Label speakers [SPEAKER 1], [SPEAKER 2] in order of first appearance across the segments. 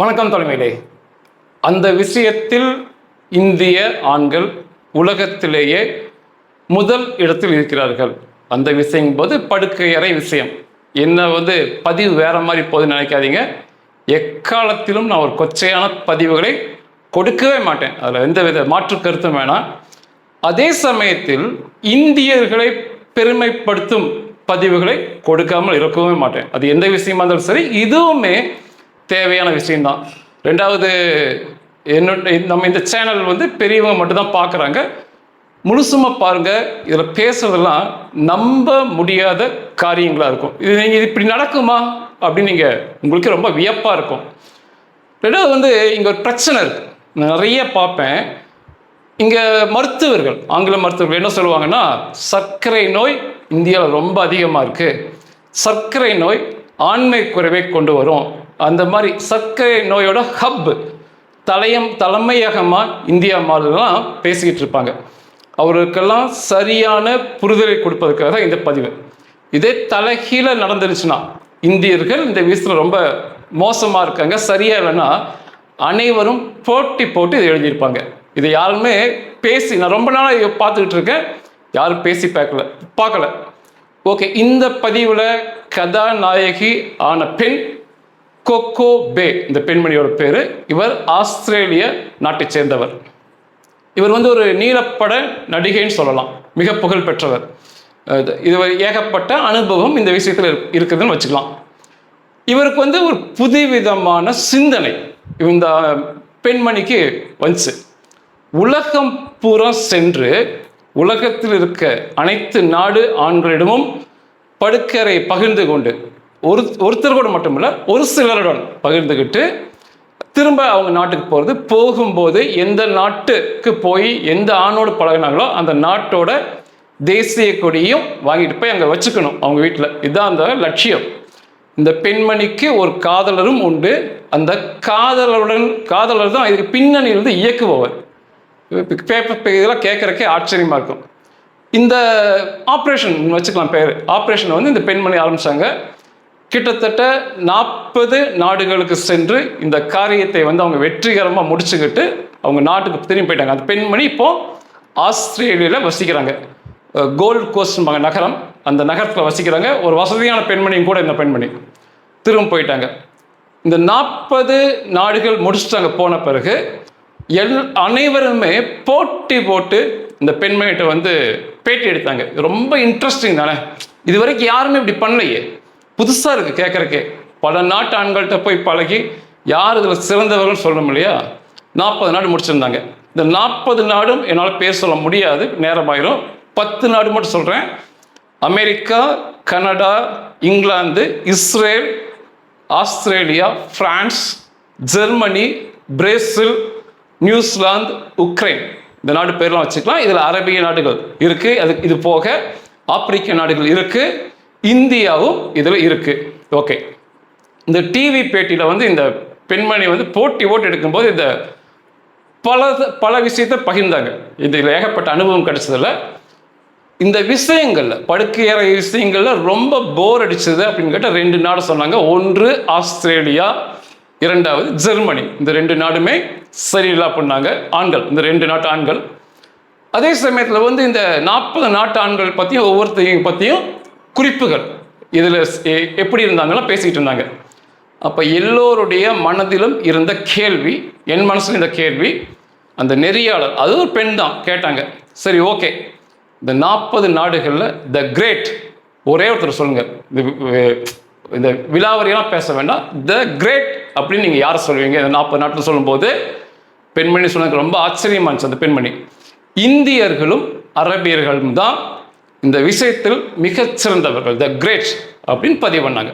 [SPEAKER 1] வணக்கம் தலைமையிலே. அந்த விஷயத்தில் இந்திய ஆண்கள் உலகத்திலேயே முதல் இடத்தில் இருக்கிறார்கள். அந்த விஷயம் போது படுக்கையறை விஷயம். என்ன வந்து பதிவு வேற மாதிரி போகுதுன்னு நினைக்காதீங்க. எக்காலத்திலும் நான் ஒரு கொச்சையான பதிவுகளை கொடுக்கவே மாட்டேன். அதில் எந்த வித மாற்று கருத்தும் வேணாம். அதே சமயத்தில் இந்தியர்களை பெருமைப்படுத்தும் பதிவுகளை கொடுக்காமல் இருக்கவே மாட்டேன். அது எந்த விஷயமா இருந்தாலும் சரி இதுவுமே தேவையான விஷயம்தான். ரெண்டாவது என்னோட நம்ம இந்த சேனல் வந்து பெரியவங்க மட்டும்தான் பார்க்குறாங்க. முழுசுமா பாருங்க இதில் பேசுறதெல்லாம் நம்ப முடியாத காரியங்களாக இருக்கும். இது நீங்கள் இது இப்படி நடக்குமா? அப்படின்னு நீங்கள் உங்களுக்கு ரொம்ப வியப்பாக இருக்கும். ரெண்டாவது வந்து இங்கே ஒரு பிரச்சனை இருக்குது நான் நிறைய பார்ப்பேன். இங்கே மருத்துவர்கள் ஆங்கில மருத்துவர்கள் என்ன சொல்லுவாங்கன்னா சர்க்கரை நோய் இந்தியாவில் ரொம்ப அதிகமாக இருக்குது சர்க்கரை நோய் ஆண்மை குறைவை கொண்டு வரும். அந்த மாதிரி சர்க்கரை நோயோட ஹப் தலையம் தலைமையகமாக இந்தியா மாதிரிலாம் பேசிக்கிட்டு இருப்பாங்க. அவருக்கெல்லாம் சரியான புரிதலை கொடுப்பதற்காக தான் இந்த பதிவு. இதே தலைகீழ நடந்துருச்சுன்னா இந்தியர்கள் இந்த விஷயத்தில் ரொம்ப மோசமாக இருக்காங்க சரியா இல்லைன்னா அனைவரும் போட்டி போட்டு இதை எழுதியிருப்பாங்க. இதை யாருமே பேசி நான் ரொம்ப நாளாக இதை பார்த்துக்கிட்டு இருக்கேன். யாரும் பேசி பார்க்கல பார்க்கல. ஓகே இந்த பதிவில் கதாநாயகி ஆன பெண் கொக்கோ பே இந்த பெண்மணியோட பேர். இவர் ஆஸ்திரேலிய நாட்டைச் சேர்ந்தவர். இவர் வந்து ஒரு நீலப்பட நடிகைன்னு சொல்லலாம். மிக புகழ் பெற்றவர். இது ஏகப்பட்ட அனுபவம் இந்த விஷயத்தில் இருக்குதுன்னு வச்சுக்கலாம். இவருக்கு வந்து ஒரு புதுவிதமான சிந்தனை. இந்த பெண்மணிக்கு வந்துச்சு. உலகம் பூரா சென்று உலகத்தில் இருக்க அனைத்து நாடு ஆண்களிடமும் படுக்கரை பகிர்ந்து கொண்டு ஒரு ஒருத்தர் கூட மட்டுமில்ல ஒரு சிலருடன் பகிர்ந்துக்கிட்டு திரும்ப அவங்க நாட்டுக்கு போகிறது போகும்போது எந்த நாட்டுக்கு போய் எந்த ஆணோடு பழகினாங்களோ அந்த நாட்டோட தேசிய கொடியும் வாங்கிட்டு போய் அங்கே வச்சுக்கணும் அவங்க வீட்டில். இதுதான் அந்த லட்சியம். இந்த பெண்மணிக்கு ஒரு காதலரும் உண்டு. அந்த காதலருடன் காதலர் தான் இதுக்கு பின்னணியிலிருந்து இயக்குபவர். பேப்பர் இதெல்லாம் கேட்குறக்கே ஆச்சரியமாக இருக்கும். இந்த ஆப்ரேஷன் வச்சுக்கலாம் பேர். ஆப்ரேஷன் வந்து இந்த பெண்மணி ஆரம்பிச்சாங்க. கிட்டத்தட்ட நாற்பது நாடுகளுக்கு சென்று இந்த காரியத்தை வந்து அவங்க வெற்றிகரமாக முடிச்சுக்கிட்டு அவங்க நாட்டுக்கு திரும்பி போயிட்டாங்க. அந்த பெண்மணி இப்போ ஆஸ்திரேலியாவில் வசிக்கிறாங்க. கோல்ட் கோஸ்ட் நகரம். அந்த நகரத்தில் வசிக்கிறாங்க. ஒரு வசதியான பெண்மணியும் கூட இந்த பெண்மணி. திரும்ப போயிட்டாங்க. இந்த நாற்பது நாடுகள் முடிச்சுட்டாங்க போன பிறகு எல் அனைவருமே போட்டி போட்டு இந்த பெண்மணிகிட்ட வந்து பேட்டி எடுத்தாங்க. இது ரொம்ப இன்ட்ரெஸ்டிங் தானே? இது வரைக்கும் யாருமே இப்படி பண்ணலையே. புதுசாக இருக்குது கேட்குறக்கே பல நாட்டு ஆண்கள்கிட்ட போய் பழகி யார் இதில் சிறந்தவர்கள் சொல்லணும் இல்லையா நாற்பது நாடு முடிச்சிருந்தாங்க. இந்த நாற்பது நாடும் என்னால் பேர் சொல்ல முடியாது நேரமாயிரும் பத்து நாடு மட்டும் சொல்கிறேன் America Canada England Israel Australia France Germany Brazil New Zealand Ukraine. இந்த நாடு பேர்லாம் வச்சுக்கலாம். இதில் அரபிய நாடுகள் இருக்குது அது இது போக ஆப்பிரிக்க நாடுகள் இருக்குது இந்தியாவும் இதில் இருக்குது ஓகே. இந்த டிவி பேட்டியில் வந்து இந்த பெண்மணி வந்து போட்டி ஓட்டு எடுக்கும்போது இந்த பல பல விஷயத்தை பகிர்ந்தாங்க. இதில் ஏகப்பட்ட அனுபவம் கிடைச்சதில்ல. இந்த விஷயங்களில் படுக்கையற விஷயங்களில் ரொம்ப போர் அடிச்சது அப்படின்னு கேட்டால் ரெண்டு நாடு சொன்னாங்க. ஒன்று ஆஸ்திரேலியா இரண்டாவது ஜெர்மனி. இந்த ரெண்டு நாடுமே சரியில்லா பண்ணாங்க. ஆண்கள் இந்த ரெண்டு நாட்டு ஆண்கள். அதே சமயத்தில் வந்து இந்த நாற்பது நாட்டு ஆண்கள் பற்றியும் ஒவ்வொருத்தையும் பற்றியும் குறிப்புகள். இதில் எப்படி இருந்தாங்கன்னா பேசிக்கிட்டு இருந்தாங்க. அப்போ எல்லோருடைய மனதிலும் இருந்த கேள்வி என் மனசில் இருந்த கேள்வி அந்த நெறியாளர் அது ஒரு பெண் தான் கேட்டாங்க. சரி ஓகே. இந்த நாற்பது நாடுகளில் த கிரேட் ஒரே ஒருத்தர் சொல்லுங்க. இந்த விழாவரியெல்லாம் விலாவரியெல்லாம் பேச வேண்டாம். த கிரேட் அப்படின்னு நீங்கள் யாரை சொல்லுவீங்க? இந்த நாற்பது நாட்டில் சொல்லும்போது பெண்மணி சொன்னதுக்கு ரொம்ப ஆச்சரியமாக இருந்துச்சு அந்த பெண்மணி. இந்தியர்களும் அரபியர்களும் தான் இந்த விஷயத்தில் மிகச் சிறந்தவர்கள் த கிரேட் அப்படின்னு பதிவு பண்ணாங்க.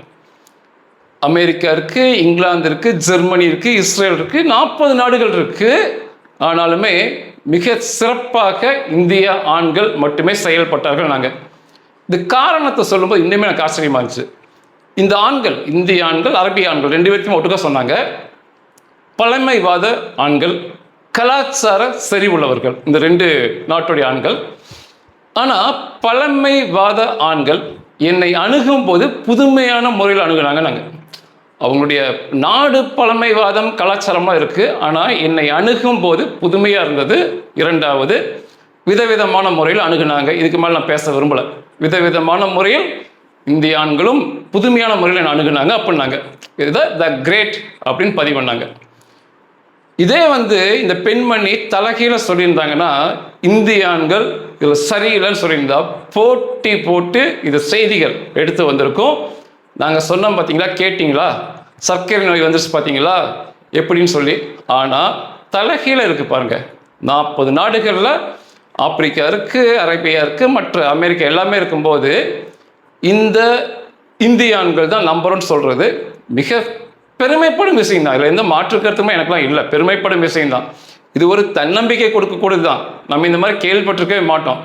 [SPEAKER 1] அமெரிக்கா இருக்கு இங்கிலாந்து இருக்கு ஜெர்மனி இருக்குது இஸ்ரேல் இருக்குது நாற்பது நாடுகள் இருக்குது ஆனாலுமே மிக சிறப்பாக இந்திய ஆண்கள் மட்டுமே செயல்பட்டார்கள் நாங்கள் இந்த காரணத்தை சொல்லும்போது இன்னுமே எனக்கு ஆச்சரியமாக இருந்துச்சு. இந்த ஆண்கள் இந்திய ஆண்கள் அரபிய ஆண்கள் ரெண்டு பேர்த்தையும் ஒட்டுக்கா சொன்னாங்க. பழமைவாத ஆண்கள் கலாச்சார செறிவுள்ளவர்கள் இந்த ரெண்டு நாட்டுடைய ஆண்கள். ஆனால் பழமைவாத ஆண்கள் என்னை அணுகும் போது புதுமையான முறையில் அணுகுனாங்க நாங்கள் அவங்களுடைய நாடு பழமைவாதம் கலாச்சாரமாக இருக்குது ஆனால் என்னை அணுகும் போது புதுமையாக இருந்தது இரண்டாவது விதவிதமான முறையில் அணுகுனாங்க. இதுக்கு மேலே நான் பேச விரும்பலை. விதவிதமான முறையில் இந்திய ஆண்களும் புதுமையான முறையில் என்னை அணுகுனாங்க. அப்படின்னாங்க இதுதான் த கிரேட் அப்படின்னு பதிவு பண்ணாங்க. இதே வந்து இந்த பெண்மணி தலகீழ சொல்லியிருந்தாங்கன்னா இந்தியான்கள் இதில் சரியில்லைன்னு சொல்லியிருந்தா போட்டி போட்டு இது செய்திகள் எடுத்து வந்திருக்கோம். நாங்கள் சொன்னோம் பார்த்தீங்களா கேட்டிங்களா? சர்க்கரை நோய் வந்துருச்சு பார்த்தீங்களா எப்படின்னு சொல்லி. ஆனால் தலைகீழ இருக்குது பாருங்க. நாற்பது நாடுகளில் ஆப்பிரிக்கா இருக்குது அரேபியா இருக்குது மற்ற அமெரிக்கா எல்லாமே இருக்கும்போது இந்த இந்தியான்கள் தான் நம்பர்னு சொல்கிறது மிக பெருமைப்படும் விஷயம் தான் இதில் எந்த மாற்று கருத்துமே எனக்குலாம் இல்லை. பெருமைப்படும் விஷயம் தான் இது ஒரு தன்னம்பிக்கை கொடுக்கக்கூடியது தான். நம்ம இந்த மாதிரி கேள்விப்பட்டிருக்கவே மாட்டோம்.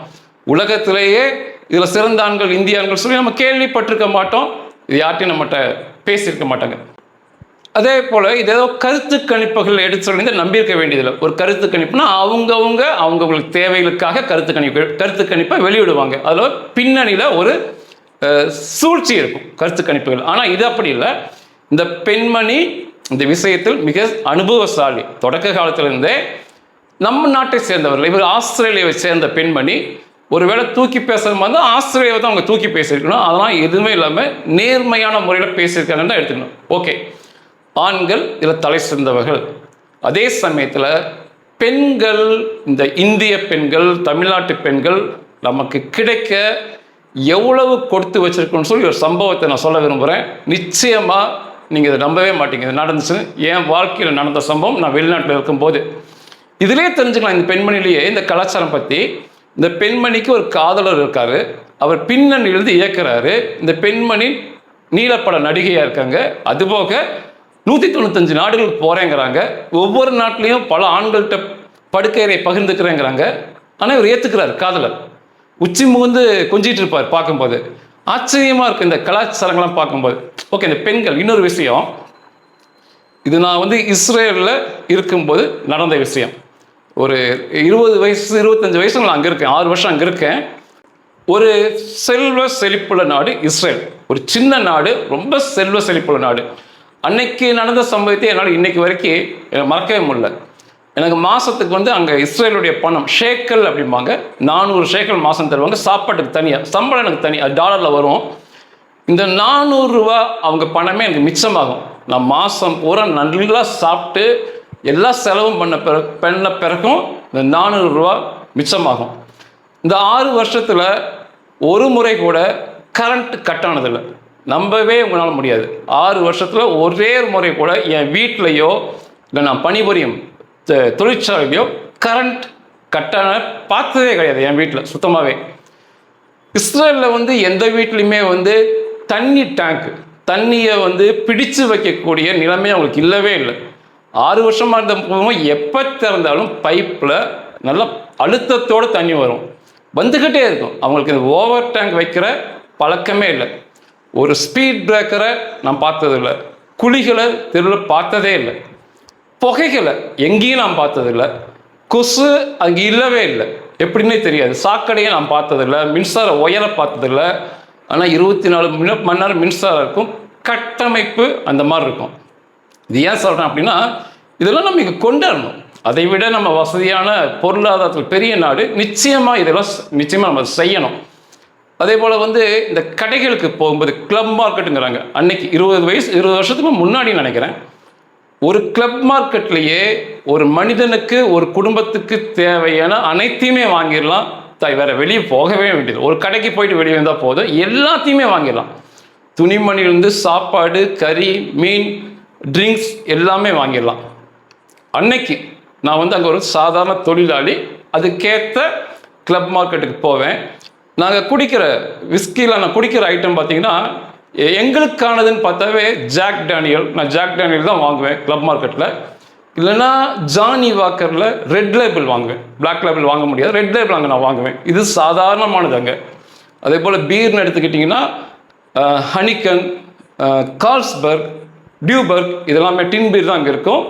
[SPEAKER 1] உலகத்திலேயே இதில் சிறந்த ஆண்கள் இந்திய ஆண்கள் சொல்லி நம்ம கேள்விப்பட்டிருக்க மாட்டோம். இது யார்ட்டையும் நம்மகிட்ட பேசியிருக்க மாட்டாங்க. அதே போல் இது ஏதோ கருத்து கணிப்புகள் எடுத்து சொல்லி நம்பியிருக்க வேண்டியதில்லை. ஒரு கருத்து கணிப்புனா அவங்கவுங்க அவங்கவுங்களுக்கு தேவைகளுக்காக கருத்து கணிப்பு கருத்து கணிப்பை வெளியிடுவாங்க. அதில் பின்னணியில் ஒரு சூழ்ச்சி இருக்கும் கருத்து கணிப்புகள். ஆனால் இது அப்படி இல்லை. இந்த பெண்மணி இந்த விஷயத்தில் மிக அனுபவசாலி தொடக்க காலத்திலிருந்தே நம்ம நாட்டை சேர்ந்தவர்கள் இவர் ஆஸ்திரேலியாவை சேர்ந்த பெண்மணி ஒருவேளை தூக்கி பேசுற மாதிரி ஆஸ்திரேலியாவை தான் அவங்க தூக்கி பேசியிருக்கணும். அதெல்லாம் எதுவுமே இல்லாமல் நேர்மையான முறையில் பேசியிருக்காங்கன்னு தான் எடுத்துக்கணும். ஓகே. ஆண்கள் இதில் தலை சிறந்தவர்கள். அதே சமயத்தில் பெண்கள் இந்த இந்திய பெண்கள் தமிழ்நாட்டு பெண்கள் நமக்கு கிடைக்க எவ்வளவு கொடுத்து வச்சிருக்கோன்னு சொல்லி ஒரு சம்பவத்தை நான் சொல்ல விரும்புகிறேன் நிச்சயமாக நீங்கள் இதை நம்பவே மாட்டீங்க. இது நடந்துச்சு. என் வாழ்க்கையில் நடந்த சம்பவம் நான் வெளிநாட்டில் இருக்கும்போது. இதிலே தெரிஞ்சுக்கலாம் இந்த பெண்மணிலேயே இந்த கலாச்சாரம் பற்றி இந்த பெண்மணிக்கு ஒரு காதலர் இருக்கார். அவர் பின்னணி எழுதி இயக்குறாரு. இந்த பெண்மணி நீலப்பட நடிகையாக இருக்காங்க. அதுபோக நூற்றி தொண்ணூத்தஞ்சு நாடுகளுக்கு போகிறேங்கிறாங்க ஒவ்வொரு நாட்டிலையும் பல ஆண்கள்கிட்ட படுக்கையறை பகிர்ந்துக்கிறேங்கிறாங்க. ஆனால் இவர் ஏற்றுக்கிறார் காதலர். உச்சி முகந்து கொஞ்சிட்டு இருப்பார் பார்க்கும்போது. ஆச்சரியமாக இருக்குது இந்த கலாச்சாரங்கள்லாம் பார்க்கும்போது. ஓகே இந்த பெண்கள் இன்னொரு விஷயம். இது நான் வந்து இஸ்ரேலில் இருக்கும்போது நடந்த விஷயம். ஒரு இருபது வயசு இருபத்தஞ்சி வயசு நான் அங்கே இருக்கேன். ஆறு வருஷம் அங்கே இருக்கேன். ஒரு செல்வ செழிப்புள்ள நாடு இஸ்ரேல். ஒரு சின்ன நாடு ரொம்ப செல்வ செழிப்புள்ள நாடு. அன்னைக்கு நடந்த சம்பவத்தை என்னால் இன்னைக்கு வரைக்கும் மறக்கவே முடியல. எனக்கு மாதத்துக்கு வந்து அங்கே இஸ்ரேலுடைய பணம் ஷேக்கல் அப்படிம்பாங்க. நானூறு ஷேக்கல் மாதம் தருவாங்க. சாப்பாட்டுக்கு தனியாக சம்பளம் எனக்கு தனி டாலரில் வரும். இந்த நானூறுரூவா அவங்க பணமே எனக்கு மிச்சமாகும். நான் மாதம் பூரா நல்லா சாப்பிட்டு எல்லா செலவும் பண்ண பிற பண்ண பிறகும் இந்த நானூறுரூவா மிச்சமாகும். இந்த ஆறு வருஷத்தில் ஒரு முறை கூட கரண்ட் கட் ஆனதில்லை. நம்பவே உங்களால் முடியாது. ஆறு வருஷத்தில் ஒரே ஒரு முறை கூட என் வீட்லேயோ இல்லை நான் பணிபுரியும் தொழிற்சாலையிலையோ கரண்ட் கட்டான பார்த்ததே கிடையாது என் வீட்டில் சுத்தமாகவே இஸ்ரேலில் வந்து எந்த வீட்லையுமே வந்து தண்ணி டேங்க் தண்ணியை வந்து பிடிச்சு வைக்கக்கூடிய நிலைமை அவங்களுக்கு இல்லவே இல்லை. ஆறு வருஷமாக இருந்த போதும் எப்போ திறந்தாலும் பைப்பில் நல்ல அழுத்தத்தோடு தண்ணி வரும். வந்துக்கிட்டே இருக்கும். அவங்களுக்கு இந்த ஓவர் டேங்க் வைக்கிற பழக்கமே இல்லை. ஒரு ஸ்பீட் பிரேக்கரை நான் பார்த்ததில்லை. குழிகளை தெருவில் பார்த்ததே இல்லை. புகைகளை எங்கேயும் நான் பார்த்ததில்ல. கொசு அங்கே இல்லவே இல்லை. எப்படின்னே தெரியாது. சாக்கடையை நான் பார்த்ததில்ல. மின்சார ஒயரை பார்த்ததில்ல. ஆனால் இருபத்தி நாலு மணி மணி நேரம் மின்சாரம் இருக்கும். கட்டமைப்பு அந்த மாதிரி இருக்கும். இது ஏன் சொல்கிறேன் அப்படின்னா இதெல்லாம் நம்ம இங்கே கொண்டாடணும். அதை விட நம்ம வசதியான பொருளாதாரத்தில் பெரிய நாடு நிச்சயமாக இதெல்லாம் நிச்சயமாக நம்ம செய்யணும். அதே போல் வந்து இந்த கடைகளுக்கு போகும்போது கிளப் மார்க்கெட்டுங்கிறாங்க அன்னைக்கு இருபது வயசு இருபது வருஷத்துக்கு முன்னாடி நினைக்கிறேன். ஒரு கிளப் மார்க்கெட்லேயே ஒரு மனிதனுக்கு ஒரு குடும்பத்துக்கு தேவையான அனைத்தையுமே வாங்கிடலாம். த- வேற வெளியே போகவே வேண்டியது ஒரு கடைக்கு போயிட்டு வெளியே வந்தால் போதும். எல்லாத்தையுமே வாங்கிடலாம். துணிமணிலேருந்து சாப்பாடு கறி மீன் ட்ரிங்க்ஸ் எல்லாமே வாங்கிடலாம். அன்னைக்கு நான் வந்து அங்கே ஒரு சாதாரண தொழிலாளி. அதுக்கேற்ற கிளப் மார்க்கெட்டுக்கு போவேன். நாங்கள் குடிக்கிற விஸ்கியில் நான் குடிக்கிற ஐட்டம் பார்த்தீங்கன்னா எங்களுக்கானதுன்னு பார்த்தாவே ஜாக் டேனியல் நான் ஜாக் டேனியல் தான் வாங்குவேன் கிளப் மார்க்கெட்டில் இல்லைன்னா ஜானி வாக்கரில் ரெட் லேபிள் வாங்குவேன். பிளாக் லேபிள் வாங்க முடியாது. ரெட் லேபிள் அங்கே நான் வாங்குவேன். இது சாதாரணமானது அங்கே. அதே போல் பீர்னு எடுத்துக்கிட்டிங்கன்னா ஹனிக்கன் கால்ஸ்பர்க் டியூபர்க் இதெல்லாமே டின் பீர் தான் அங்கே இருக்கும்.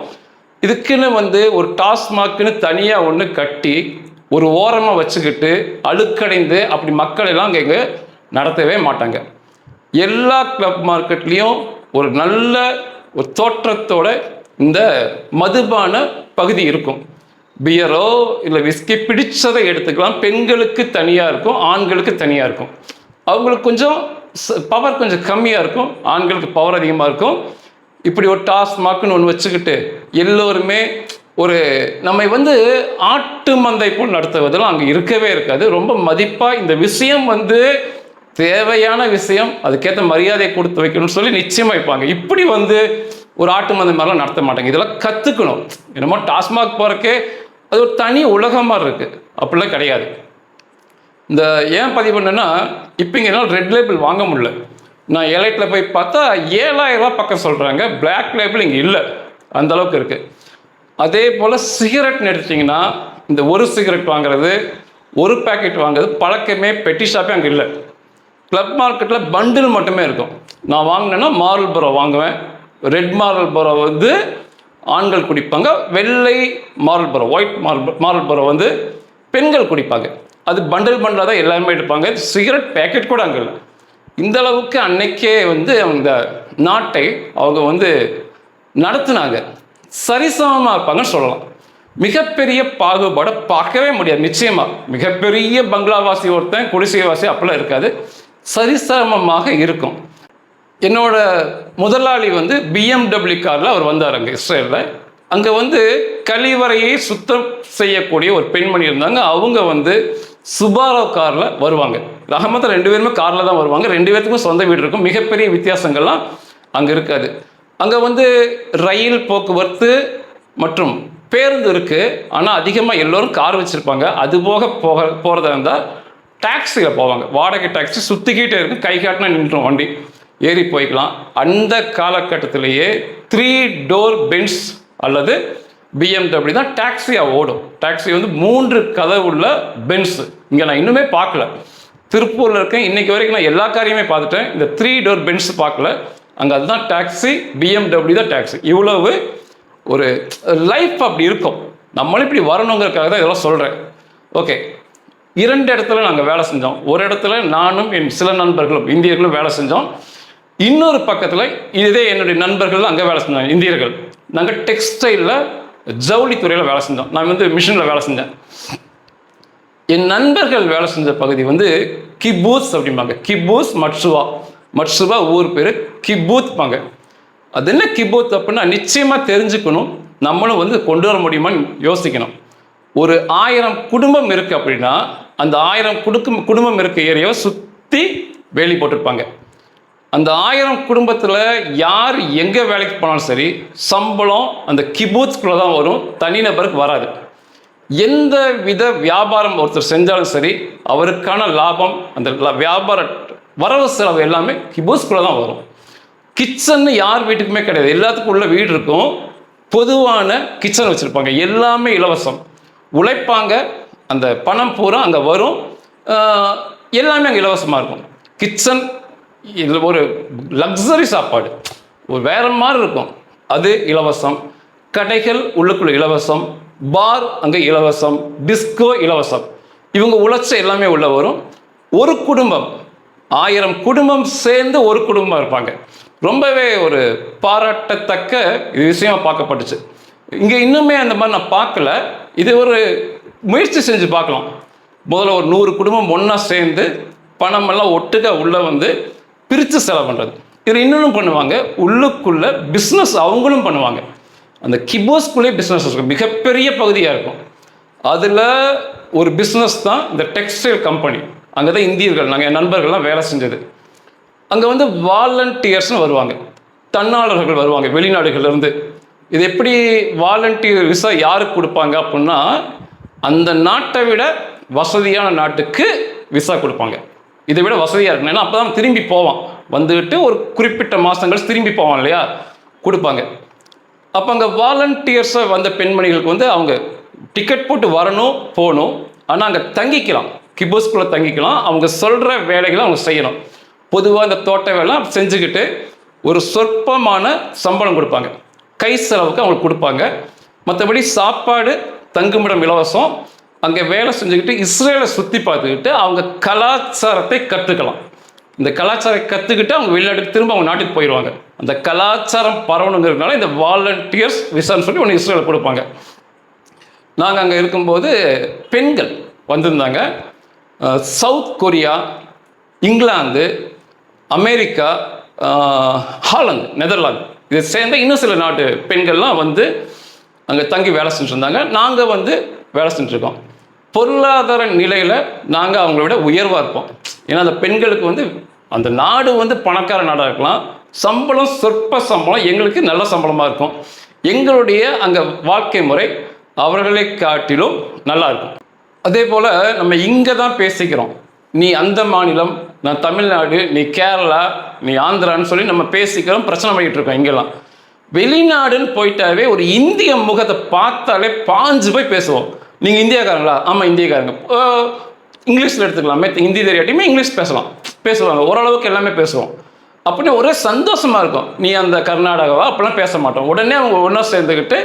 [SPEAKER 1] இதுக்குன்னு வந்து ஒரு டாஸ்மாக்குன்னு தனியாக ஒன்று கட்டி ஒரு ஓரமாக வச்சுக்கிட்டு அழுக்கடைந்து அப்படி மக்கள் எல்லாம் அங்கே இங்கே நடத்தவே மாட்டாங்க. எல்லா கிளப் மார்க்கெட்லேயும் ஒரு நல்ல ஒரு தோற்றத்தோட இந்த மதுபான பகுதி இருக்கும். பியரோ இல்லை விஸ்கி பிடிச்சதை எடுத்துக்கலாம். பெண்களுக்கு தனியாக இருக்கும் ஆண்களுக்கு தனியாக இருக்கும். அவங்களுக்கு கொஞ்சம் பவர் கொஞ்சம் கம்மியாக இருக்கும். ஆண்களுக்கு பவர் அதிகமாக இருக்கும். இப்படி ஒரு டாஸ்மாக்னு ஒன்று வச்சுக்கிட்டு எல்லோருமே ஒரு நம்மை வந்து ஆட்டு மந்தை போல் நடத்துவதெல்லாம் அங்கே இருக்கவே இருக்காது. ரொம்ப மதிப்பாக இந்த விஷயம் வந்து தேவையான விஷயம் அதுக்கேற்ற மரியாதையை கொடுத்து வைக்கணும்னு சொல்லி நிச்சயமாக வைப்பாங்க. இப்படி வந்து ஒரு ஆட்டு மந்த மாதிரிலாம் நடத்த மாட்டாங்க. இதெல்லாம் கற்றுக்கணும் என்னமோ டாஸ்மாக் போகிறக்கே அது ஒரு தனி உலகமாக இருக்குது அப்படிலாம் கிடையாது. இந்த ஏன் பதிவு பண்ணேன்னா இப்போ இங்கே என்னால் ரெட் லேபிள் வாங்க முடியல. நான் ஏலைட்டில் போய் பார்த்தா ஏழாயிரம் பக்கம் சொல்கிறாங்க பிளாக் லேபிள் இங்கே இல்லை. அந்த அளவுக்கு இருக்குது அதே போல் சிகரெட்னு எடுத்தீங்கன்னா இந்த ஒரு சிகரெட் வாங்குறது ஒரு பேக்கெட் வாங்குறது பழக்கமே பெட்டி ஷாப்பே அங்கே இல்லை. கிளப் மார்க்கெட்டில் பண்டில் மட்டுமே இருக்கும். நான் வாங்கினேன்னா மாரல் பரோ வாங்குவேன். ரெட் மாரல் பரோ வந்து ஆண்கள் குடிப்பாங்க. வெள்ளை மாரல் பரோ ஒயிட் மாரல் மாரல் பரோ வந்து பெண்கள் குடிப்பாங்க. அது பண்டில் பண்டில் தான் எல்லாருமே எடுப்பாங்க. சிகரெட் பேக்கெட் கூட அங்கே இல்லை. இந்த அளவுக்கு அன்னைக்கே வந்து அந்த நாட்டை அவங்க வந்து நடத்துனாங்க. சரிசமமாக இருப்பாங்கன்னு சொல்லலாம். மிகப்பெரிய பாகுபாடை பார்க்கவே முடியாது. நிச்சயமாக மிகப்பெரிய பங்களாவாசி ஒருத்தன் குடிசைவாசி அப்பெல்லாம் இருக்காது. சரிசமமாக இருக்கும். என்னோட முதலாளி வந்து பிஎம்டபிள்யூ காரில் அவர் வந்தார் அங்கே இஸ்ரேலில். அங்கே வந்து கழிவறையை சுத்தம் செய்யக்கூடிய ஒரு பெண்மணி இருந்தாங்க. அவங்க வந்து சுபாரோ காரில் வருவாங்க. ரஹமத்தில் ரெண்டு பேருமே காரில் தான் வருவாங்க. ரெண்டு பேர்த்துக்கும் சொந்த வீடு இருக்கும். மிகப்பெரிய வித்தியாசங்கள்லாம் அங்கே இருக்காது. அங்கே வந்து ரயில் போக்குவரத்து மற்றும் பேருந்து இருக்குது ஆனால் அதிகமாக எல்லோரும் கார் வச்சுருப்பாங்க. அது போக போக போகிறதா இருந்தால் டாக்ஸியில் போவாங்க. வாடகை டாக்ஸி சுற்றிக்கிட்டே இருக்கும். கை காட்டினா நின்றுடும் வண்டி. ஏறி போய்க்கலாம். அந்த காலகட்டத்திலேயே த்ரீ டோர் பென்ஸ் அல்லது பிஎம்டபிள்யூ தான் டாக்ஸியாக ஓடும். டாக்ஸி வந்து மூன்று கதவு உள்ள பென்ஸ் இங்கே நான் இன்னுமே பார்க்கல. திருப்பூரில் இருக்கேன். இன்றைக்கி வரைக்கும் நான் எல்லா காரியமே பார்த்துட்டேன். இந்த த்ரீ டோர் பென்ஸ் பார்க்கல. அங்கே அதுதான் டாக்ஸி பிஎம்டபிள்யூ தான் டாக்ஸி இவ்வளவு ஒரு லைஃப் அப்படி இருக்கும். நம்மளும் இப்படி வரணுங்கிறதுக்காக தான் இதெல்லாம் சொல்கிறேன் ஓகே இரண்டு இடத்துல நாங்கள் வேலை செஞ்சோம். ஒரு இடத்துல நானும் என் சில நண்பர்களும் இந்தியர்களும் வேலை செஞ்சோம். இன்னொரு பக்கத்தில் இதே என்னுடைய நண்பர்கள் அங்கே வேலை செஞ்சாங்க இந்தியர்கள். நாங்கள் டெக்ஸ்டைலில் ஜவுளித்துறையில் வேலை செஞ்சோம். நான் வந்து மிஷினில் வேலை செஞ்சேன். என் நண்பர்கள் வேலை செஞ்ச பகுதி வந்து கிபூஸ் அப்படிம்பாங்க. கிபூஸ் மட்சுவா. மட்சுவா ஊர் பேர் கிபூத்பாங்க. அது என்ன கிபூத் அப்படின்னா நிச்சயமாக தெரிஞ்சுக்கணும். நம்மளும் வந்து கொண்டு வர முடியுமான்னு யோசிக்கணும். ஒரு ஆயிரம் குடும்பம் இருக்குது அப்படின்னா அந்த ஆயிரம் குடுக்கும் குடும்பம் இருக்க ஏரியாவை சுற்றி வேலி போட்டிருப்பாங்க. அந்த ஆயிரம் குடும்பத்தில் யார் எங்கே வேலைக்கு போனாலும் சரி சம்பளம் அந்த கிபூத்குள்ளே தான் வரும் தனிநபருக்கு வராது. எந்த வித வியாபாரம் ஒருத்தர் செஞ்சாலும் சரி அவருக்கான லாபம் அந்த வியாபார வரவு செலவு எல்லாமே கிபூஸ்குள்ளே தான் வரும். கிச்சன்னு யார் வீட்டுக்குமே கிடையாது. எல்லாத்துக்கும் உள்ள வீடு இருக்கும். பொதுவான கிச்சன் வச்சுருப்பாங்க. எல்லாமே இலவசம். உழைப்பாங்க அந்த பணம் பூரா அங்கே வரும். எல்லாமே அங்கே இலவசமாக இருக்கும். கிச்சன் இது ஒரு லக்ஸரி சாப்பாடு. ஒரு வேற மாதிரி இருக்கும். அது இலவசம். கடைகள் உள்ளுக்குள்ள இலவசம். பார் அங்கே இலவசம். டிஸ்கோ இலவசம். இவங்க உழைச்ச எல்லாமே உள்ள வரும். ஒரு குடும்பம் ஆயிரம் குடும்பம் சேர்ந்து ஒரு குடும்பம் இருப்பாங்க. ரொம்பவே ஒரு பாராட்டத்தக்க இது விஷயமா பார்க்கப்பட்டுச்சு. இங்கே இன்னுமே அந்த மாதிரி நான் பார்க்கல. இது ஒரு முயற்சி செஞ்சு பார்க்கலாம். முதல்ல ஒரு நூறு குடும்பம் ஒன்றா சேர்ந்து பணமெல்லாம் ஒட்டுக்க உள்ளே வந்து பிரித்து செலவு பண்ணுறது இதில் இன்னொன்று பண்ணுவாங்க. உள்ளுக்குள்ளே பிஸ்னஸ் அவங்களும் பண்ணுவாங்க. அந்த கிபோஸ்குள்ளே பிஸ்னஸ் இருக்கும். மிகப்பெரிய பகுதியாக இருக்கும். அதில் ஒரு பிஸ்னஸ் தான் இந்த டெக்ஸ்டைல் கம்பெனி அங்கே தான் இந்தியர்கள் நாங்கள் என் நண்பர்கள்லாம் வேலை செஞ்சது. அங்கே வந்து வாலண்டியர்ஸ்னு வருவாங்க. தன்னாளர்கள் வருவாங்க. வெளிநாடுகள்லேருந்து இது எப்படி வாலண்டியர் விசா யாருக்கு கொடுப்பாங்க அப்படின்னா அந்த நாட்டை விட வசதியான நாட்டுக்கு விசா கொடுப்பாங்க. இதை விட வசதியாக இருக்கணும். ஏன்னா அப்போ தான் திரும்பி போவான். வந்துட்டு ஒரு குறிப்பிட்ட மாதங்கள் திரும்பி போவான் இல்லையா? கொடுப்பாங்க. அப்போ அங்கே வாலண்டியர்ஸை வந்த பெண்மணிகளுக்கு வந்து அவங்க டிக்கெட் போட்டு வரணும் போகணும். ஆனால் அங்கே தங்கிக்கலாம். கிபோஸ்குள்ளே தங்கிக்கலாம். அவங்க சொல்கிற வேலைகளை அவங்க செய்யணும். பொதுவாக இந்த தோட்ட வேலை செஞ்சுக்கிட்டு ஒரு சொற்பமான சம்பளம் கொடுப்பாங்க. கை செலவுக்கு அவங்களுக்கு கொடுப்பாங்க. மற்றபடி சாப்பாடு தங்குமிடம் இலவசம் அங்கே வேலை செஞ்சுக்கிட்டு இஸ்ரேலை சுற்றி பார்த்துக்கிட்டு அவங்க கலாச்சாரத்தை கற்றுக்கலாம். இந்த கலாச்சாரம் கற்றுக்கிட்டு அவங்க வெளிநாட்டுக்கு திரும்ப அவங்க நாட்டுக்கு போயிடுவாங்க. அந்த கலாச்சாரம் பரவணுங்கிறதுனால இந்த வாலண்டியர்ஸ் விசான்னு சொல்லி ஒன்று இஸ்ரேல கொடுப்பாங்க. நாங்கள் அங்கே இருக்கும்போது பெண்கள் வந்திருந்தாங்க. South Korea England America Holland Netherlands. இதை சேர்ந்த இன்னும் சில நாட்டு பெண்கள்லாம் வந்து அங்கே தங்கி வேலை செஞ்சுருந்தாங்க. நாங்கள் வந்து வேலை செஞ்சுருக்கோம். பொருளாதார நிலையில் நாங்கள் அவங்கள விட உயர்வாக இருப்போம். ஏன்னா அந்த பெண்களுக்கு வந்து அந்த நாடு வந்து பணக்கார நாடாக இருக்கலாம். சம்பளம் சொற்ப சம்பளம் எங்களுக்கு நல்ல சம்பளமாக இருக்கும். எங்களுடைய அங்கே வாழ்க்கை முறை அவர்களை காட்டிலும் நல்லா இருக்கும். அதே போல் நம்ம இங்கே தான் பேசிக்கிறோம். நீ அந்த மாநிலம் நான் தமிழ்நாடு நீ கேரளா நீ ஆந்திரான்னு சொல்லி நம்ம பேசிக்கிறோம் பிரச்சனை பண்ணிகிட்டு இருக்கோம் இங்கெல்லாம். வெளிநாடுன்னு போயிட்டாவே ஒரு இந்திய முகத்தை பார்த்தாலே பாஞ்சு போய் பேசுவோம். நீங்கள் இந்தியாக்காரங்களா? ஆமாம் இந்தியக்காரங்க. இங்கிலீஷில் எடுத்துக்கலாமே. ஹிந்தி தெரியாட்டியுமே இங்கிலீஷ் பேசலாம். பேசுவாங்க. ஓரளவுக்கு எல்லாமே பேசுவோம். அப்படின்னு ஒரே சந்தோஷமாக இருக்கும். நீ அந்த கர்நாடகாவா? அப்படிலாம் பேச மாட்டோம். உடனே அவங்க ஒன்றா சேர்ந்துக்கிட்டு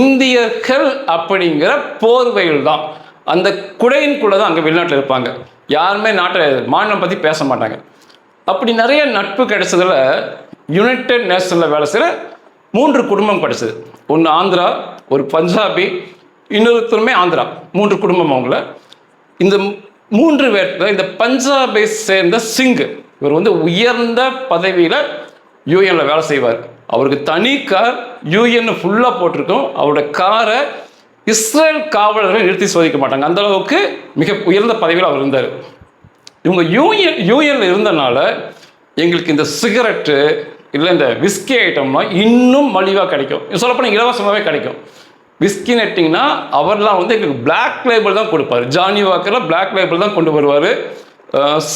[SPEAKER 1] இந்தியர்கள் அப்படிங்கிற போர்வையில் தான் அந்த குடையின் கூட தான் அங்கே வெளிநாட்டில் இருப்பாங்க. யாருமே நாட்டை மாநிலம் பற்றி பேச மாட்டாங்க. அப்படி நிறைய நட்பு கிடைச்சதில் யுனைடெட் நேஷனில் வேலை செய்கிற மூன்று குடும்பம் கிடைச்சது. ஒன்று ஆந்திரா ஒரு பஞ்சாபி இன்னொருத்தருமே ஆந்திரா. மூன்று குடும்பம் அவங்கள. இந்த மூன்று பேர்த்த இந்த பஞ்சாபை சேர்ந்த சிங் இவர் வந்து உயர்ந்த பதவியில் யூஎனில் வேலை செய்வார். அவருக்கு தனி கார் யூஎன் ஃபுல்லாக போட்டிருக்கும். அவரோட காரை இஸ்ரேல் காவலர்கள் நிறுத்தி சோதிக்க மாட்டாங்க. அந்த அளவுக்கு மிக உயர்ந்த பதவியில் அவர் இருந்தார். இவங்க யூஎன் யூஎன்ல இருந்தனால எங்களுக்கு இந்த சிகரெட்டு இல்லை இந்த விஸ்கி ஐட்டம்லாம் இன்னும் மலிவாக கிடைக்கும். சொல்லப்போனால் இலவசமாகவே கிடைக்கும். விஸ்கி நெட்டிங்னா அவர்லாம் வந்து எங்களுக்கு பிளாக் லேபிள் தான் கொடுப்பாரு. ஜானி வாக்கரில் பிளாக் லேபிள் தான் கொண்டு வருவார்.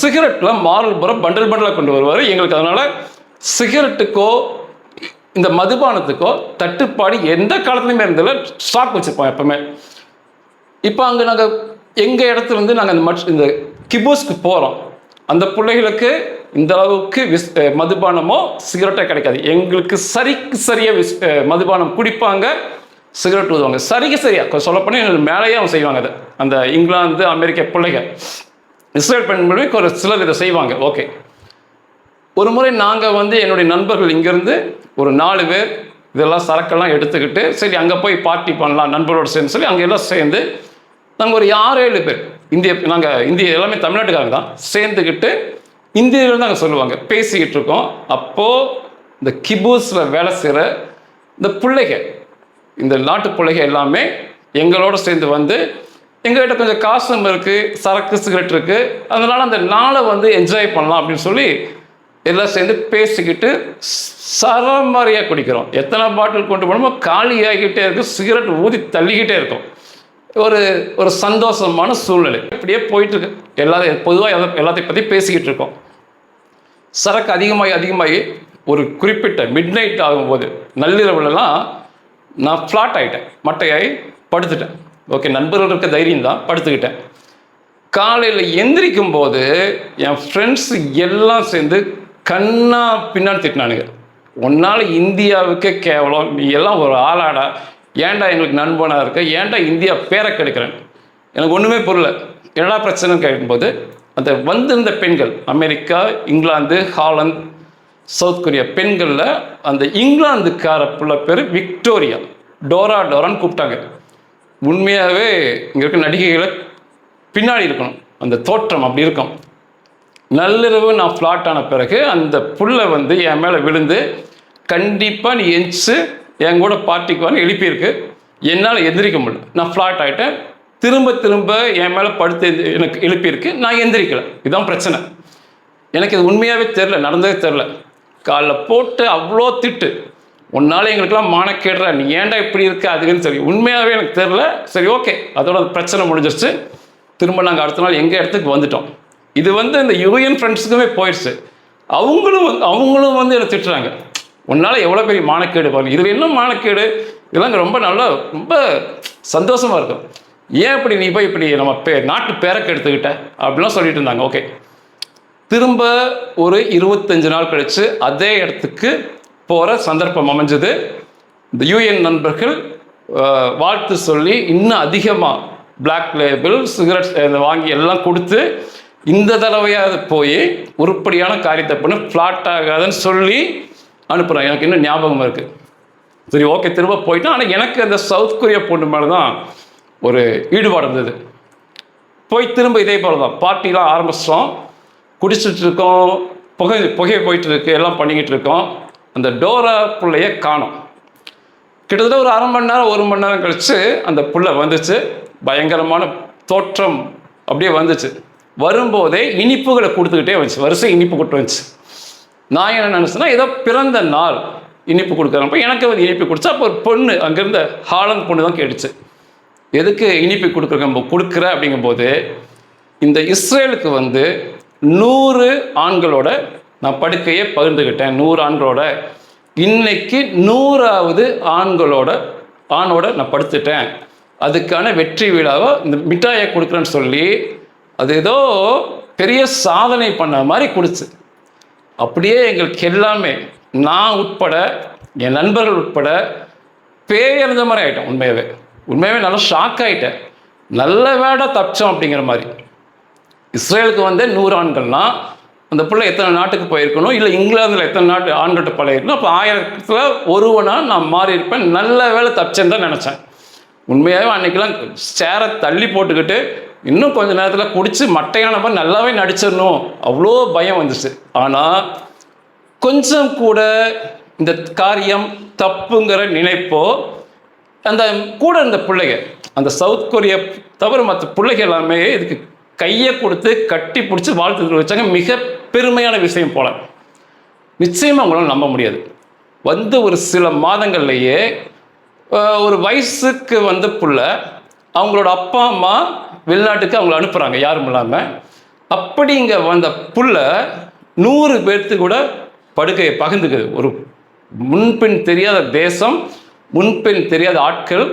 [SPEAKER 1] சிகரெட்டில் மார்ல்புரம் பண்டல் பண்டலாக கொண்டு வருவார். எங்களுக்கு அதனால் சிகரெட்டுக்கோ இந்த மதுபானத்துக்கோ தட்டுப்பாடு எந்த காலத்துலையுமே இருந்ததில்ல. ஸ்டாக் வச்சுருப்போம் எப்பவுமே. இப்போ அங்கே நாங்கள் எங்கள் இடத்துலேருந்து நாங்கள் அந்த மட் இந்த கிபூஸ்க்கு போகிறோம் அந்த பிள்ளைகளுக்கு இந்த அளவுக்கு விஸ் மதுபானமோ சிகரெட்டோ கிடைக்காது. எங்களுக்கு சரிக்கு சரியாக விஸ் மதுபானம் குடிப்பாங்க சிகரெட் ஊதுவாங்க. சரிக்கு சரியாக சொல்லப்போனால் எங்களுக்கு மேலேயே அவங்க செய்வாங்க அதை. அந்த இங்கிலாந்து அமெரிக்க பிள்ளைகள். இஸ்ரேல் பெண்களுமே ஒரு சிலர் இதை செய்வாங்க. ஓகே. ஒரு முறை நாங்கள் வந்து என்னுடைய நண்பர்கள் இங்கேருந்து ஒரு நாலு பேர் இதெல்லாம் சரக்கெல்லாம் எடுத்துக்கிட்டு சரி அங்கே போய் பார்ட்டி பண்ணலாம் நண்பரோடு சேர்ந்து சொல்லி அங்கே எல்லாம் சேர்ந்து நாங்கள் ஒரு ஆறு ஏழு பேர் இந்திய நாங்கள் இந்திய எல்லாமே தமிழ்நாட்டுக்காரங்க தான் சேர்ந்துக்கிட்டு இந்தியர்கள் நாங்கள் சொல்லுவாங்க பேசிக்கிட்டு இருக்கோம். அப்போது இந்த கிபூஸில் வேலை செய்கிற இந்த பிள்ளைகள் இந்த நாட்டு பிள்ளைகள் எல்லாமே எங்களோட சேர்ந்து வந்து எங்ககிட்ட கொஞ்சம் காசும் இருக்குது சரக்கு சிகரெட் இருக்குது அதனால் அந்த நாளை வந்து என்ஜாய் பண்ணலாம் அப்படின்னு சொல்லி எல்லாம் சேர்ந்து பேசிக்கிட்டு சரமாரியாக குடிக்கிறோம். எத்தனை பாட்டில் கொண்டு போனோமோ காலியாகிக்கிட்டே இருக்கும் சிகரெட் ஊதி தள்ளிக்கிட்டே இருக்கும். ஒரு ஒரு சந்தோஷமான சூழ்நிலை. இப்படியே போயிட்டு இருக்கு எல்லாத்தையும் பொதுவாக எல்லாத்தையும் பற்றி பேசிக்கிட்டு இருக்கோம். சரக்கு அதிகமாகி அதிகமாகி ஒரு குறிப்பிட்ட மிட் நைட் ஆகும்போது நள்ளிரவுலலாம் நான் ஃப்ளாட் ஆகிட்டேன் மட்டையாகி படுத்துட்டேன். ஓகே நண்பர்கள் இருக்க தைரியம் தான் படுத்துக்கிட்டேன். காலையில் எந்திரிக்கும் போது என் ஃப்ரெண்ட்ஸ் எல்லாம் சேர்ந்து கண்ணா பின்னாடி திட்டினானுங்க. உன்னால் இந்தியாவுக்கே கேவலம் நீ எல்லாம் ஒரு ஆளாடா ஏன்டா எங்களுக்கு நண்பனாக இருக்க ஏன்டா இந்தியா பேரை கெடுக்கிறேன்? எனக்கு ஒன்றுமே புரியல. என்னடா பிரச்சனைன்னு கேட்கும்போது அந்த வந்திருந்த பெண்கள் America England Holland South Korea பெண்களில் அந்த இங்கிலாந்துக்கார பிள்ளை பேர் விக்டோரியா. டோரா டோரான்னு கூப்பிட்டாங்க. உண்மையாகவே இங்கே இருக்க நடிகைகளை பின்னாடி இருக்கணும். அந்த தோற்றம் அப்படி இருக்கும். நள்ளிரவு நான் ஃப்ளாட் ஆன பிறகு அந்த புல்லை வந்து என் மேலே விழுந்து கண்டிப்பாக நீ எந்திச்சு என் கூட பார்ட்டிக்கு வந்து எழுப்பியிருக்கு. என்னால் எந்திரிக்க முடியல. நான் ஃப்ளாட் ஆகிட்டேன் திரும்ப திரும்ப என் மேலே படுத்து எனக்கு எழுப்பியிருக்கு. நான் எந்திரிக்கலை. இதுதான் பிரச்சனை. எனக்கு இது உண்மையாகவே தெரில நடந்ததே தெரில காலைல போட்டு அவ்வளோ திட்டு. உன்னால் எங்களுக்கெல்லாம் மானக்கேடுற. நீ ஏன்டா இப்படி இருக்க? அதுக்குன்னு சரி. உண்மையாகவே எனக்கு தெரில சரி ஓகே அதோட பிரச்சனை முடிஞ்சிருச்சு. திரும்ப நாங்கள் அடுத்த நாள் எங்கள் இடத்துக்கு வந்துட்டோம். இது வந்து இந்த யூஎன் ஃப்ரெண்ட்ஸுக்குமே போயிடுச்சு. அவங்களும் வந்து அவங்களும் வந்து என்னை திட்டுறாங்க. உன்னால் எவ்வளோ பெரிய மானக்கேடு பாருங்க. இதில் என்ன மானக்கேடு? இதெல்லாம் ரொம்ப நல்லா ரொம்ப சந்தோஷமாக இருக்கும். ஏன் இப்படி நீ போய் இப்படி நம்ம பே நாட்டு பேரக்கு எடுத்துக்கிட்ட? அப்படிலாம் சொல்லிட்டு இருந்தாங்க. ஓகே. திரும்ப ஒரு இருபத்தஞ்சு நாள் கழித்து அதே இடத்துக்கு போகிற சந்தர்ப்பம் அமைஞ்சது. இந்த யூஎன் நண்பர்கள் வாழ்த்து சொல்லி இன்னும் அதிகமாக பிளாக் லேபிள் சிகரெட் வாங்கி எல்லாம் கொடுத்து இந்த தடவையாவது போய் உருப்படியான காரியத்தை பண்ணி ஃப்ளாட் ஆகாதுன்னு சொல்லி அனுப்புகிறேன் எனக்கு இன்னும் ஞாபகம் இருக்குது சரி ஓகே திரும்ப போயிட்டோம் ஆனால் எனக்கு அந்த சவுத் கொரியா பொண்ணு மேலே தான் ஒரு ஈடுபாடு இருந்தது. போய் திரும்ப இதே போல் தான் பார்ட்டிலாம் ஆரம்பிச்சிட்டோம் குடிச்சிட்டு இருக்கோம். புகை புகையை போயிட்டு இருக்கு. எல்லாம் பண்ணிக்கிட்டு இருக்கோம். அந்த டோரா பிள்ளைய காணோம். கிட்டத்தட்ட ஒரு அரை மணி நேரம் ஒரு மணி நேரம் கழித்து அந்த புள்ள வந்துச்சு. பயங்கரமான தோற்றம் அப்படியே வந்துச்சு. வரும்போதே இனிப்புகளை கொடுத்துக்கிட்டே வந்துச்சு. வருஷம் இனிப்பு கொடுத்து வந்துச்சு. நான் என்ன நினச்சேன்னா ஏதோ பிறந்த நாள் இனிப்பு கொடுக்குறப்ப எனக்கு வந்து இனிப்பு கொடுத்தா அப்போ ஒரு பொண்ணு அங்கேருந்த ஹாலந்து பொண்ணு தான் கேட்டுச்சு. எதுக்கு இனிப்பு கொடுக்குற கொடுக்குற? அப்படிங்கும்போது இந்த இஸ்ரேலுக்கு வந்து நூறு ஆண்களோட நான் படுக்கையை பகிர்ந்துக்கிட்டேன் நூறு ஆண்களோட இன்னைக்கு நூறாவது ஆண்களோட ஆணோட நான் படுத்துட்டேன். அதுக்கான வெற்றி விழாவை இந்த மிட்டாயை கொடுக்குறேன்னு சொல்லி அது ஏதோ பெரிய சாதனை பண்ண மாதிரி கொடுத்து. அப்படியே எங்களுக்கு எல்லாமே நான் உட்பட என் நண்பர்கள் உட்பட பேயறிஞ்ச மாதிரி ஆகிட்டோம் உண்மையாகவே உண்மையாகவே நல்லா ஷாக் ஆகிட்டேன் நல்ல வேடா தப்பிச்சோம் அப்படிங்கிற மாதிரி. இஸ்ரேலுக்கு வந்து நூறு ஆண்கள்னால் அந்த பிள்ளை எத்தனை நாட்டுக்கு போயிருக்கணும்? இல்லை இங்கிலாந்தில் எத்தனை நாட்டு ஆண்கள்கிட்ட பழகிருக்கணும்? அப்போ ஆயிரத்தில் ஒருவனாக நான் மாறி இருப்பேன். நல்ல வேலை தப்பிச்சேன்னு தான் நினச்சேன். உண்மையாகவே அன்றைக்கெலாம் சேரை தள்ளி போட்டுக்கிட்டு இன்னும் கொஞ்ச நேரத்தில் குடித்து மட்டையான மாதிரி நல்லாவே நடிச்சிடணும். அவ்வளோ பயம் வந்துச்சு. ஆனால் கொஞ்சம் கூட இந்த காரியம் தப்புங்கிற நினைப்போ அந்த கூட இருந்த பிள்ளைங்க அந்த சவுத் கொரியா தவிர மற்ற பிள்ளைங்க எல்லாமே இதுக்கு கையை கொடுத்து கட்டி பிடிச்சி வாழ்த்து வச்சாங்க. மிக பெருமையான விஷயம் போல. நிச்சயமாக அவங்களால நம்ப முடியாது. வந்து ஒரு சில மாதங்கள்லேயே ஒரு வயசுக்கு வந்த புள்ள அவங்களோட அப்பா அம்மா வெளிநாட்டுக்கு அவங்கள அனுப்புகிறாங்க யாரும் இல்லாமல் அப்படி இங்கே வந்த புள்ள நூறு பேர்த்து கூட படுக்கையை பகிர்ந்துக்குது. ஒரு முன்பின் தெரியாத தேசம் முன்பின் தெரியாத ஆட்கள்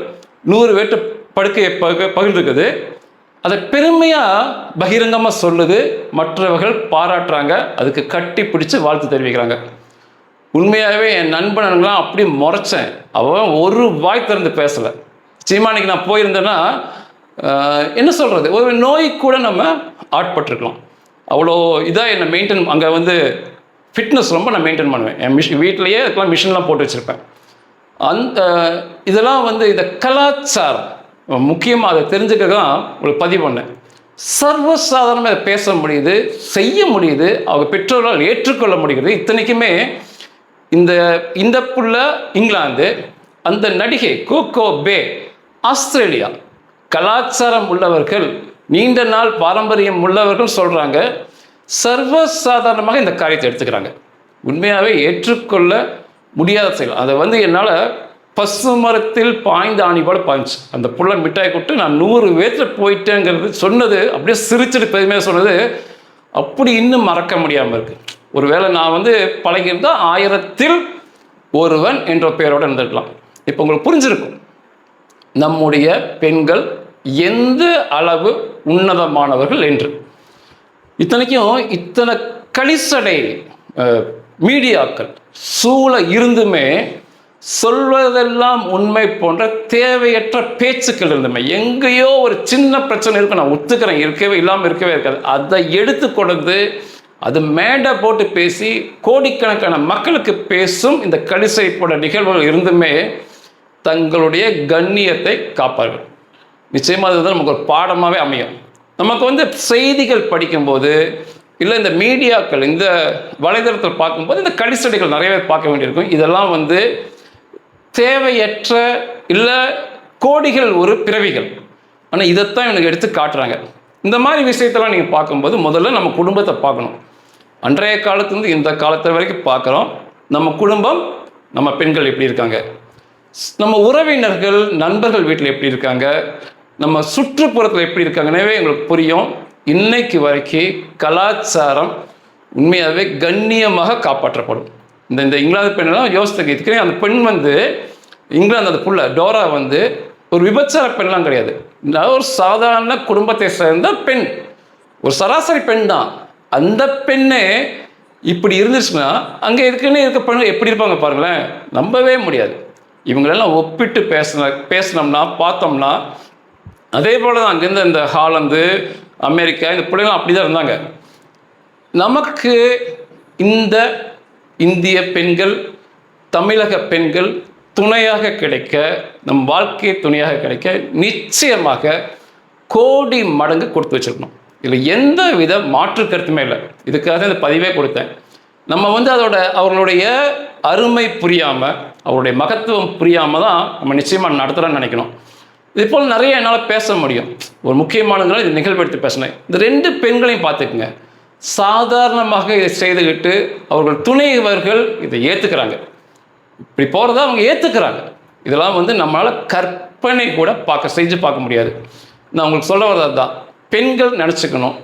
[SPEAKER 1] நூறு பேர்த்து படுக்கையை பக பகிர்ந்துக்குது. அதை பெருமையாக பகிரங்கமாக சொல்லுது. மற்றவர்கள் பாராட்டுறாங்க. அதுக்கு கட்டி பிடிச்சி வாழ்த்து தெரிவிக்கிறாங்க. உண்மையாகவே என் நண்பனங்களாம் அப்படி முறைச்சேன். அவன் ஒரு வாய் திறந்து பேசலை. சீமானிக்கு நான் போயிருந்தேன்னா என்ன சொல்கிறது ஒரு நோய் கூட நம்ம ஆட்பட்டிருக்கலாம். அவ்வளோ இதாக என்னை மெயின்டைன் அங்கே வந்து ஃபிட்னஸ் ரொம்ப நான் மெயின்டைன் பண்ணுவேன். என் மிஷின் வீட்டிலையே அதுக்கெல்லாம் மிஷின்லாம் போட்டு வச்சுருப்பேன். அந்த இதெல்லாம் வந்து இந்த கலாச்சாரம் முக்கியமாக அதை தெரிஞ்சுக்க தான் உங்களுக்கு பதிவு பண்ணேன் சர்வசாதாரணமாக பேச முடியுது செய்ய முடியுது அவங்க பெற்றோரால் ஏற்றுக்கொள்ள முடிகிறது. இத்தனைக்குமே இந்த இந்த புள்ள இங்கிலாந்து அந்த நடிகை கோகோ பே ஆஸ்திரேலியா. கலாச்சாரம் உள்ளவர்கள் நீண்ட நாள் பாரம்பரியம் உள்ளவர்கள் சொல்கிறாங்க சர்வசாதாரணமாக இந்த காரியத்தை எடுத்துக்கிறாங்க. உண்மையாகவே ஏற்றுக்கொள்ள முடியாத செயல். அதை வந்து என்னால் பசு மரத்தில் பாய்ந்த ஆணி போல பாய்ஞ்சு. அந்த புள்ள மிட்டாய் கொட்டு நான் நூறு பேர்த்தில் போயிட்டேங்கிறது சொன்னது அப்படியே சிரிச்சிட்டு பெருமையாக சொன்னது அப்படி இன்னும் மறக்க முடியாமல் இருக்கு. ஒருவேளை நான் வந்து பழகியிருந்தால் ஆயிரத்தில் ஒருவன் என்ற பெயரோடு இருந்திருக்கலாம். இப்போ உங்களுக்கு புரிஞ்சிருக்கும். நம்முடைய பெண்கள் எந்த அளவு உன்னதமானவர்கள் என்று. இத்தனைக்கும் இத்தனை கலிசடை மீடியாக்கள் சூழ இருந்துமே சொல்வதெல்லாம் உண்மை போன்ற தேவையற்ற பேச்சுக்கள் இருந்துமே. எங்கேயோ ஒரு சின்ன பிரச்சனை இருக்கும் நான் ஒத்துக்கிறேன் இருக்கவே இல்லாமல் இருக்கவே இருக்காது. அதை எடுத்து கொண்டு அது மேடை போட்டு பேசி கோடிக்கணக்கான மக்களுக்கு பேசும் இந்த கலிசை போன்ற நிகழ்வுகள் இருந்துமே தங்களுடைய கண்ணியத்தை காப்பார்கள். நிச்சயமாக அதுதான் நமக்கு ஒரு பாடமாகவே அமையும். நமக்கு வந்து செய்திகள் படிக்கும்போது இல்லை இந்த மீடியாக்கள் இந்த வலைதளத்தில் பார்க்கும்போது இந்த கடிசடிகள் நிறைய பேர் பார்க்க வேண்டியிருக்கும். இதெல்லாம் வந்து தேவையற்ற இல்லை கோடிகள் ஒரு பிறவிகள். ஆனால் இதைத்தான் இவனுக்கு எடுத்து காட்டுறாங்க. இந்த மாதிரி விஷயத்தெல்லாம் நீங்கள் பார்க்கும்போது முதல்ல நம்ம குடும்பத்தை பார்க்கணும். அன்றைய காலத்துலேருந்து இந்த காலத்து வரைக்கும் பார்க்குறோம். நம்ம குடும்பம் நம்ம பெண்கள் எப்படி இருக்காங்க? நம்ம உறவினர்கள் நண்பர்கள் வீட்டில் எப்படி இருக்காங்க? நம்ம சுற்றுப்புறத்தில் எப்படி இருக்காங்கன்னே எங்களுக்கு புரியும். இன்னைக்கு வரைக்கும் கலாச்சாரம் உண்மையாகவே கண்ணியமாக காப்பாற்றப்படும். இந்த இந்த இங்கிலாந்து பெண்ணெல்லாம் யோசித்து கேட்கிறேன் அந்த பெண் வந்து இங்கிலாந்து அந்த புள்ள டோரா வந்து ஒரு விபச்சார பெண்ணெலாம் கிடையாது. ஒரு சாதாரண குடும்பத்தை சேர்ந்த பெண். ஒரு சராசரி பெண் தான். அந்த பெண்ணே இப்படி இருந்துச்சுன்னா அங்கே இருக்குன்னு இருக்க பெண்ணு எப்படி இருப்பாங்க பாருங்களேன்? நம்பவே முடியாது. இவங்களெல்லாம் ஒப்பிட்டு பேசின பேசினோம்னா பார்த்தோம்னா அதே போல தான் அங்கேருந்து இந்த ஹாலந்து அமெரிக்கா இந்த பிள்ளைங்களாம் அப்படி தான் இருந்தாங்க. நமக்கு இந்த இந்திய பெண்கள் தமிழக பெண்கள் துணையாக கிடைக்க நம் வாழ்க்கை துணையாக கிடைக்க நிச்சயமாக கோடி மடங்கு கொடுத்து வச்சிருக்கணும். இதில் எந்த வித மாற்று கருத்துமே இல்லை. இதுக்காக தான் இந்த பதிவே கொடுத்தேன். நம்ம வந்து அதோட அவர்களுடைய அருமை புரியாமல் அவருடைய மகத்துவம் புரியாமல் தான் நம்ம நிச்சயமாக நடத்துகிறோன்னு நினைக்கணும். இது போல் நிறைய என்னால் பேச முடியும். ஒரு முக்கியமானதுனால இது நிகழ்வெடுத்து பேசினேன். இந்த ரெண்டு பெண்களையும் பார்த்துக்குங்க. சாதாரணமாக இதை செய்துக்கிட்டு அவர்கள் துணைவர்கள் இதை ஏற்றுக்கிறாங்க இப்படி போகிறத அவங்க ஏற்றுக்கிறாங்க இதெல்லாம் வந்து நம்மளால் கற்பனை கூட பார்க்க செஞ்சு பார்க்க முடியாது. நான் உங்களுக்கு சொல்ல வர்றது தான் பெண்கள் நினச்சிக்கணும்.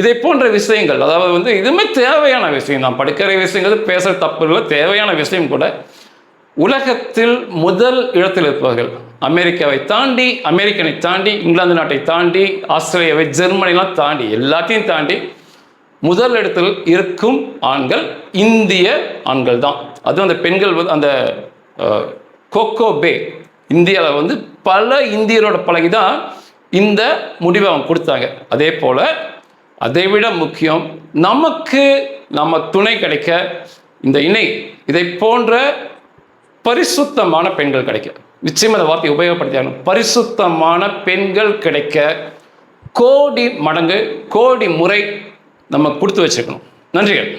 [SPEAKER 1] இதை போன்ற விஷயங்கள் அதாவது வந்து இதுவுமே தேவையான விஷயம் தான். படிக்கிற விஷயங்கள் பேசுகிற தப்பு இல்லை தேவையான விஷயம் கூட உலகத்தில் முதல் இடத்தில் இருப்பவர்கள். அமெரிக்காவை தாண்டி அமெரிக்கனை தாண்டி இங்கிலாந்து நாட்டை தாண்டி ஆஸ்திரேலியாவை ஜெர்மனிலாம் தாண்டி எல்லாத்தையும் தாண்டி முதல் இடத்தில் இருக்கும் ஆண்கள் இந்திய ஆண்கள் தான். அதுவும் அந்த பெண்கள் வந்து அந்த கோகோ பே இந்தியாவில் வந்து பல இந்தியரோட பழகி தான் இந்த முடிவை அவங்க கொடுத்தாங்க. அதே போல் அதை விட முக்கியம் நமக்கு நம்ம துணை கிடைக்க இந்த இணை இதை போன்ற பரிசுத்தமான பெண்கள் கிடைக்க. நிச்சயம் அந்த வார்த்தையை உபயோகப்படுத்தியாகணும். பரிசுத்தமான பெண்கள் கிடைக்க கோடி மடங்கு கோடி முறை நம்ம கொடுத்து வச்சுருக்கணும். நன்றிகள்.